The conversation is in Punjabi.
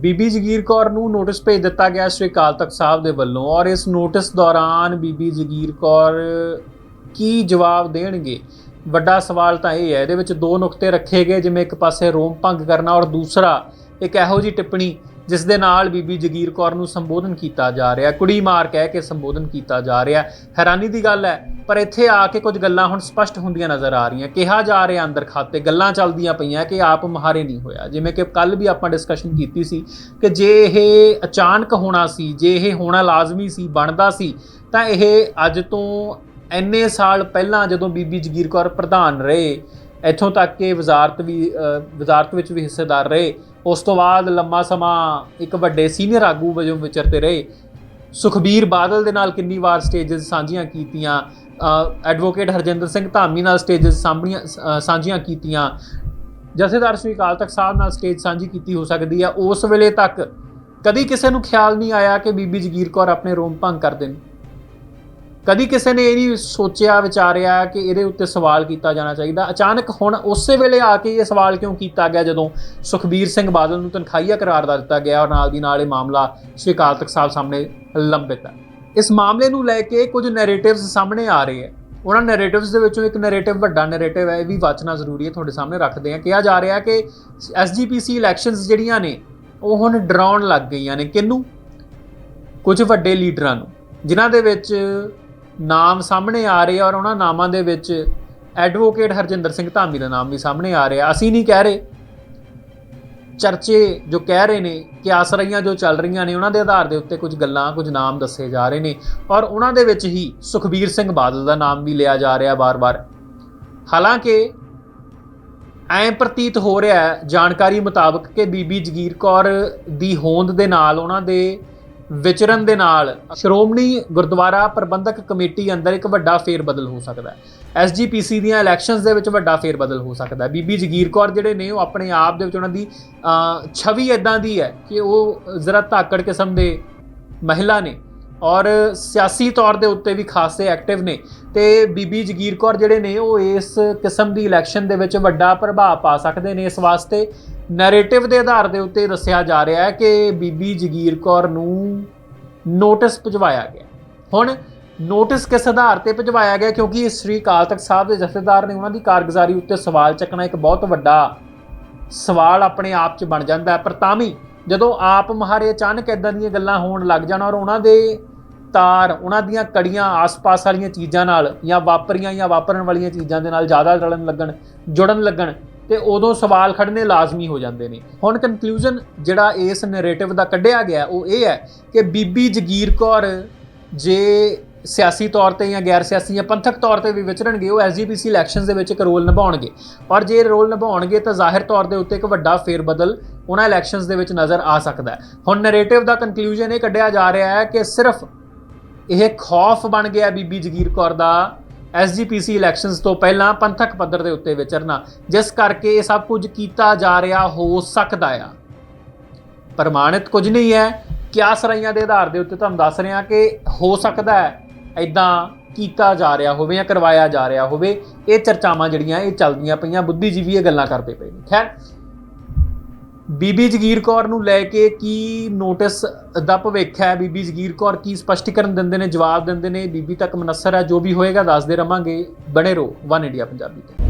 ਬੀਬੀ ਜਗੀਰ ਕੌਰ ਨੂੰ ਨੋਟਿਸ ਭੇਜ ਦਿੱਤਾ ਗਿਆ ਸ੍ਰੀ ਅਕਾਲ ਤਖਤ ਸਾਹਿਬ ਦੇ ਵੱਲੋਂ ਔਰ ਇਸ ਨੋਟਿਸ ਦੌਰਾਨ ਬੀਬੀ ਜਗੀਰ ਕੌਰ ਕੀ ਜਵਾਬ ਦੇਣਗੇ? ਵੱਡਾ ਸਵਾਲ ਤਾਂ ਇਹ ਹੈ, ਇਹਦੇ ਵਿੱਚ ਦੋ ਨੁਕਤੇ ਰੱਖੇ ਗਏ, ਜਿਵੇਂ ਇੱਕ ਪਾਸੇ ਰੋਮ ਭੰਗ ਕਰਨਾ ਔਰ ਦੂਸਰਾ ਇੱਕ ਇਹੋ ਜੀ ਟਿੱਪਣੀ ਜਿਸ ਦੇ ਨਾਲ ਬੀਬੀ ਜਗੀਰ ਕੌਰ ਨੂੰ ਸੰਬੋਧਨ ਕੀਤਾ ਜਾ ਰਿਹਾ, ਕੁੜੀ ਮਾਰ ਕਹਿ ਕੇ ਸੰਬੋਧਨ ਕੀਤਾ ਜਾ ਰਿਹਾ। ਹੈਰਾਨੀ ਦੀ ਗੱਲ ਹੈ, ਪਰ ਇੱਥੇ ਆ ਕੇ ਕੁਝ ਗੱਲਾਂ ਹੁਣ ਸਪਸ਼ਟ ਹੁੰਦੀਆਂ ਨਜ਼ਰ ਆ ਰਹੀਆਂ। ਕਿਹਾ ਜਾ ਰਿਹਾ ਅੰਦਰ ਖਾਤੇ, ਗੱਲਾਂ ਚੱਲਦੀਆਂ ਪਈਆਂ ਕਿ ਆਪ ਮਹਾਰੇ ਨਹੀਂ ਹੋਇਆ। ਜਿਵੇਂ ਕਿ ਕੱਲ ਵੀ ਆਪਾਂ ਡਿਸਕਸ਼ਨ ਕੀਤੀ ਸੀ ਕਿ ਜੇ ਇਹ ਅਚਾਨਕ ਹੋਣਾ ਸੀ, ਜੇ ਇਹ ਹੋਣਾ ਲਾਜ਼ਮੀ ਸੀ, ਬਣਦਾ ਸੀ, ਤਾਂ ਇਹ ਅੱਜ ਤੋਂ ਇੰਨੇ ਸਾਲ ਪਹਿਲਾਂ ਜਦੋਂ ਬੀਬੀ ਜਗੀਰ ਕੌਰ ਪ੍ਰਧਾਨ ਰਹੇ ਇੱਥੋਂ ਤੱਕ ਕਿ ਵਜ਼ਾਰਤ ਵੀ ਵਜ਼ਾਰਤ ਵਿੱਚ ਵੀ ਹਿੱਸੇਦਾਰ ਰਹੇ। ਉਸ ਤੋਂ ਬਾਅਦ ਲੰਮਾ ਸਮਾਂ ਇੱਕ ਵੱਡੇ ਸੀਨੀਅਰ ਆਗੂ ਵਜੋਂ ਵਿਚਰਦੇ ਰਹੇ। ਸੁਖਬੀਰ ਬਾਦਲ ਦੇ ਨਾਲ ਕਿੰਨੀ ਵਾਰ ਸਟੇजेस ਸਾਂਝੀਆਂ ਕੀਤੀਆਂ ਐਡਵੋਕੇਟ ਹਰਜਿੰਦਰ ਸਿੰਘ ਧਾਮੀ ਨਾਲ ਸਟੇजेस ਸਾਂਭੀਆਂ ਸਾਂਝੀਆਂ ਕੀਤੀਆਂ। ਜਥੇਦਾਰ ਸ੍ਰੀ ਅਕਾਲ ਤਖਤ ਸਾਹਿਬ ਨਾਲ ਸਟੇਜ ਸਾਂਝੀ ਕੀਤੀ ਹੋ ਸਕਦੀ ਆ। ਉਸ ਵੇਲੇ ਤੱਕ ਕਦੀ ਕਿਸੇ ਨੂੰ ਖਿਆਲ ਨਹੀਂ ਆਇਆ ਕਿ ਬੀਬੀ ਜਗੀਰ ਕੌਰ ਆਪਣੇ ਰੋਮ ਭੰਗ ਕਰ ਦੇਣ। ਕਦੀ ਕਿਸੇ ਨੇ ਇਹ ਨਹੀਂ ਸੋਚਿਆ, ਵਿਚਾਰਿਆ ਕਿ ਇਹਦੇ ਉੱਤੇ ਸਵਾਲ ਕੀਤਾ ਜਾਣਾ ਚਾਹੀਦਾ। ਅਚਾਨਕ ਹੁਣ ਉਸੇ ਵੇਲੇ ਆ ਕੇ ਇਹ ਸਵਾਲ ਕਿਉਂ ਕੀਤਾ ਗਿਆ, ਜਦੋਂ ਸੁਖਬੀਰ ਸਿੰਘ ਬਾਦਲ ਨੂੰ ਤਨਖਾਹੀਆ ਕਰਾਰ ਦਾ ਦਿੱਤਾ ਗਿਆ ਔਰ ਨਾਲ ਦੀ ਨਾਲ ਇਹ ਮਾਮਲਾ ਸ੍ਰੀ ਅਕਾਲ ਤਖਤ ਸਾਹਿਬ ਸਾਹਮਣੇ ਲੰਬਿਤ ਹੈ। ਇਸ ਮਾਮਲੇ ਨੂੰ ਲੈ ਕੇ ਕੁਝ ਨੈਰੇਟਿਵਸ ਸਾਹਮਣੇ ਆ ਰਹੇ ਹੈ। ਉਹਨਾਂ ਨੈਰੇਟਿਵਸ ਦੇ ਵਿੱਚੋਂ ਇੱਕ ਨੈਰੇਟਿਵ ਵੱਡਾ ਨੈਰੇਟਿਵ ਹੈ, ਇਹ ਵੀ ਵਾਚਣਾ ਜ਼ਰੂਰੀ ਹੈ, ਤੁਹਾਡੇ ਸਾਹਮਣੇ ਰੱਖਦੇ ਹਾਂ। ਕਿਹਾ ਜਾ ਰਿਹਾ ਕਿ ਐਸਜੀਪੀਸੀ ਇਲੈਕਸ਼ਨਸ ਜਿਹੜੀਆਂ ਨੇ, ਉਹ ਹੁਣ ਡਰਾਉਣ ਲੱਗ ਗਈਆਂ ਨੇ। ਕਿਹਨੂੰ? ਕੁਝ ਵੱਡੇ ਲੀਡਰਾਂ ਨੂੰ, ਜਿਨ੍ਹਾਂ ਦੇ ਵਿੱਚ ਨਾਮ ਸਾਹਮਣੇ ਆ ਰਹੇ ਔਰ ਉਹਨਾਂ ਨਾਮਾਂ ਦੇ ਵਿੱਚ ਐਡਵੋਕੇਟ ਹਰਜਿੰਦਰ ਸਿੰਘ ਧਾਮੀ ਦਾ ਨਾਮ ਵੀ ਸਾਹਮਣੇ ਆ ਰਿਹਾ। ਅਸੀਂ ਨਹੀਂ ਕਹਿ ਰਹੇ। ਚਰਚੇ ਜੋ ਕਹਿ ਰਹੇ ਨੇ ਕਿ ਆਸਰਾਈਆਂ ਜੋ ਚੱਲ ਰਹੀਆਂ ਨੇ, ਉਹਨਾਂ ਦੇ ਆਧਾਰ ਦੇ ਉੱਤੇ ਕੁਝ ਗੱਲਾਂ, ਕੁਝ ਨਾਮ ਦੱਸੇ ਜਾ ਰਹੇ ਨੇ ਔਰ ਉਹਨਾਂ ਦੇ ਵਿੱਚ ਹੀ ਸੁਖਬੀਰ ਸਿੰਘ ਬਾਦਲ ਦਾ ਨਾਮ ਵੀ ਲਿਆ ਜਾ ਰਿਹਾ ਬਾਰ-ਬਾਰ ਹਾਲਾਂਕਿ ਐਂ ਪ੍ਰਤੀਤ ਹੋ ਰਿਹਾ ਹੈ ਜਾਣਕਾਰੀ ਮੁਤਾਬਕ ਕਿ ਬੀਬੀ ਜਗੀਰ ਕੌਰ ਦੀ ਹੋਂਦ ਦੇ ਨਾਲ ਉਹਨਾਂ ਦੇ ਵਿਚਰਨ ਦੇ ਨਾਲ ਸ਼੍ਰੋਮਣੀ ਗੁਰਦੁਆਰਾ ਪ੍ਰਬੰਧਕ ਕਮੇਟੀ ਅੰਦਰ ਇੱਕ ਵੱਡਾ ਫੇਰ ਬਦਲ ਹੋ ਸਕਦਾ ਹੈ। ਐਸਜੀਪੀਸੀ ਦੀਆਂ ਇਲੈਕਸ਼ਨਸ ਦੇ ਵਿੱਚ ਵੱਡਾ ਫੇਰ ਬਦਲ ਹੋ ਸਕਦਾ ਹੈ। ਬੀਬੀ ਜਗੀਰ ਕੌਰ ਜਿਹੜੇ ਨੇ, ਉਹ ਆਪਣੇ ਆਪ ਦੇ ਵਿੱਚ ਉਹਨਾਂ ਦੀ ਛਵੀ ਇਦਾਂ ਦੀ ਹੈ ਕਿ ਉਹ ਜ਼ਰਾ ਧਾਕੜ ਕਿਸਮ ਦੇ ਮਹਿਲਾ ਨੇ ਔਰ ਸਿਆਸੀ ਤੌਰ ਦੇ ਉੱਤੇ ਵੀ ਖਾਸੇ ਐਕਟਿਵ ਨੇ। ਤੇ ਬੀਬੀ ਜਗੀਰ ਕੌਰ ਜਿਹੜੇ ਨੇ, ਉਹ ਇਸ ਕਿਸਮ ਦੀ ਇਲੈਕਸ਼ਨ ਦੇ ਵਿੱਚ ਵੱਡਾ ਪ੍ਰਭਾਵ ਪਾ ਸਕਦੇ ਨੇ। ਇਸ ਵਾਸਤੇ ਨੈਰੇਟਿਵ ਦੇ ਆਧਾਰ ਦੇ ਉੱਤੇ ਦੱਸਿਆ ਜਾ ਰਿਹਾ ਹੈ ਕਿ ਬੀਬੀ ਜਗੀਰ ਕੌਰ ਨੂੰ ਨੋਟਿਸ ਭਜਵਾਇਆ ਗਿਆ ਹੁਣ ਨੋਟਿਸ ਕਿਸ ਆਧਾਰ ਤੇ ਭਜਵਾਇਆ ਗਿਆ? ਕਿਉਂਕਿ ਸ੍ਰੀ ਅਕਾਲ ਤਖਤ ਸਾਹਿਬ ਦੇ ਜਥੇਦਾਰ ਨੇ ਉਹਨਾਂ ਦੀ ਕਾਰਗੁਜ਼ਾਰੀ ਉੱਤੇ ਸਵਾਲ ਚੱਕਣਾ ਇੱਕ ਬਹੁਤ ਵੱਡਾ ਸਵਾਲ ਆਪਣੇ ਆਪ 'ਚ ਬਣ ਜਾਂਦਾ ਪਰ ਤਾਂ ਵੀ ਜਦੋਂ ਆਪ ਮਹਾਰੇ ਅਚਾਨਕ ਇਦਾਂ ਦੀਆਂ ਗੱਲਾਂ ਹੋਣ ਲੱਗ ਜਾਣ ਔਰ ਉਹਨਾਂ ਦੇ ਤਾਰ, ਉਹਨਾਂ ਦੀਆਂ ਕੜੀਆਂ ਆਸ-ਪਾਸ ਵਾਲੀਆਂ ਚੀਜ਼ਾਂ ਨਾਲ ਜਾਂ ਵਾਪਰੀਆਂ ਜਾਂ ਵਾਪਰਨ ਵਾਲੀਆਂ ਚੀਜ਼ਾਂ ਦੇ ਨਾਲ ਜ਼ਿਆਦਾ ਰਲਣ ਲੱਗਣ, ਜੁੜਨ ਲੱਗਣ ਤੇ ਉਦੋਂ ਸਵਾਲ ਖੜਨੇ ਲਾਜ਼ਮੀ ਹੋ ਜਾਂਦੇ ਨੇ। ਹੁਣ ਕਨਕਲੂਜਨ ਜਿਹੜਾ ਇਸ ਨੈਰੇਟਿਵ ਦਾ ਕੱਢਿਆ ਗਿਆ, ਉਹ ਇਹ ਹੈ ਕਿ ਬੀਬੀ ਜਗੀਰ ਕੌਰ ਜੇ ਸਿਆਸੀ ਤੌਰ ਤੇ ਜਾਂ ਗੈਰ ਸਿਆਸੀ ਜਾਂ ਪੰਥਕ ਤੌਰ ਤੇ ਵੀ ਵਿਚਰਨਗੇ, ਉਹ ਐਸਜੀਪੀਸੀ ਇਲੈਕਸ਼ਨਸ ਦੇ ਵਿੱਚ ਇੱਕ ਰੋਲ ਨਿਭਾਉਣਗੇ। ਔਰ ਜੇ ਰੋਲ ਨਿਭਾਉਣਗੇ ਤਾਂ ਜ਼ਾਹਿਰ ਤੌਰ ਦੇ ਉੱਤੇ ਇੱਕ ਵੱਡਾ ਫੇਰਬਦਲ ਉਹਨਾਂ ਇਲੈਕਸ਼ਨਸ ਦੇ ਵਿੱਚ ਨਜ਼ਰ ਆ ਸਕਦਾ ਹੈ। ਹੁਣ ਨੈਰੇਟਿਵ ਦਾ ਕਨਕਲੂਜਨ ਇਹ ਕੱਢਿਆ ਜਾ ਰਿਹਾ ਹੈ ਕਿ ਸਿਰਫ ਇਹ ਖੌਫ ਬਣ ਗਿਆ ਬੀਬੀ ਜਗੀਰ ਕੌਰ ਦਾ ਐਸਜੀਪੀਸੀ ਇਲੈਕਸ਼ਨਸ ਤੋਂ ਪਹਿਲਾਂ ਪੰਥਕ ਪੱਧਰ ਦੇ ਉੱਤੇ ਵਿਚਰਨਾ, ਜਿਸ ਕਰਕੇ ਇਹ ਸਭ ਕੁਝ ਕੀਤਾ ਜਾ ਰਿਹਾ ਹੋ ਸਕਦਾ ਆ। ਪ੍ਰਮਾਣਿਤ ਕੁਝ ਨਹੀਂ ਹੈ। ਕਿਆ ਸਰਾਈਆਂ ਦੇ ਆਧਾਰ ਦੇ ਉੱਤੇ ਤੁਹਾਨੂੰ ਦੱਸ ਰਿਹਾ ਕਿ ਹੋ ਸਕਦਾ ਹੈ ਐਦਾਂ ਕੀਤਾ ਜਾ ਰਿਹਾ ਹੋਵੇ ਜਾਂ ਕਰਵਾਇਆ ਜਾ ਰਿਹਾ ਹੋਵੇ, ਇਹ ਚਰਚਾਵਾਂ ਜਿਹੜੀਆਂ, ਇਹ ਚੱਲਦੀਆਂ ਪਈਆਂ, ਬੁੱਧੀਜੀਵੀ ਇਹ ਗੱਲਾਂ ਕਰਦੇ ਪਏ ਨੇ। ਖੈਰ ਬੀਬੀ ਜਗੀਰ ਕੌਰ ਨੂੰ ਲੈ ਕੇ ਕੀ ਨੋਟਿਸ ਦਾ ਭਵਿੱਖ ਹੈ? ਬੀਬੀ ਜਗੀਰ ਕੌਰ ਕੀ ਸਪਸ਼ਟੀਕਰਨ ਦਿੰਦੇ ਨੇ, ਜਵਾਬ ਦਿੰਦੇ ਨੇ? ਬੀਬੀ ਤੱਕ ਮਨਸਰ ਹੈ, ਜੋ ਵੀ ਹੋਏਗਾ, ਦੱਸਦੇ ਰਵਾਂਗੇ। ਬਣੇ ਰਹੋ, ਵਨ ਇੰਡੀਆ ਪੰਜਾਬੀ ਤੇ।